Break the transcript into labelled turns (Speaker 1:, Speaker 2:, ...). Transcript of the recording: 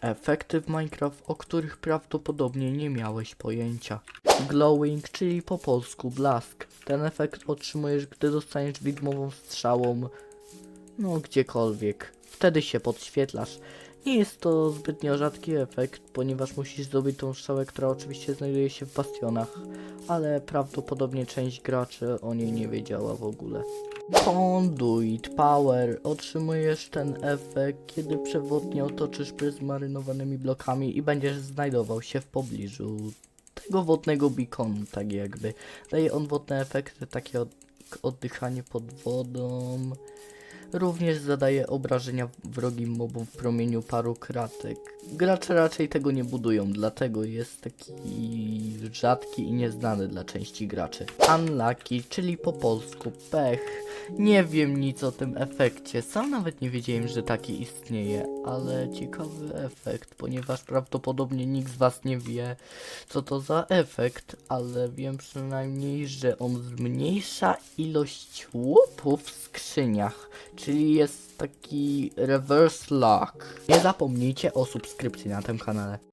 Speaker 1: Efekty w Minecraft, o których prawdopodobnie nie miałeś pojęcia. Glowing, czyli po polsku blask. Ten efekt otrzymujesz, gdy dostaniesz widmową strzałą, no gdziekolwiek. Wtedy się podświetlasz. Nie jest to zbytnio rzadki efekt, ponieważ musisz zdobyć tą strzałę, która oczywiście znajduje się w bastionach, ale prawdopodobnie część graczy o niej nie wiedziała w ogóle. Conduit Power. Otrzymujesz ten efekt, kiedy przewodnie otoczysz pryzmarynowanymi blokami i będziesz znajdował się w pobliżu tego wodnego beaconu, tak jakby. Daje on wodne efekty, takie od, oddychanie pod wodą. Również zadaje obrażenia wrogim mobom w promieniu paru kratek. Gracze raczej tego nie budują, dlatego jest taki rzadki i nieznany dla części graczy. Unlucky, czyli po polsku pech. Nie wiem nic o tym efekcie, sam nawet nie wiedziałem, że taki istnieje, ale ciekawy efekt, ponieważ prawdopodobnie nikt z was nie wie, co to za efekt, ale wiem przynajmniej, że on zmniejsza ilość łupów w skrzyniach, czyli jest taki reverse lock. Nie zapomnijcie o subskrypcji na tym kanale.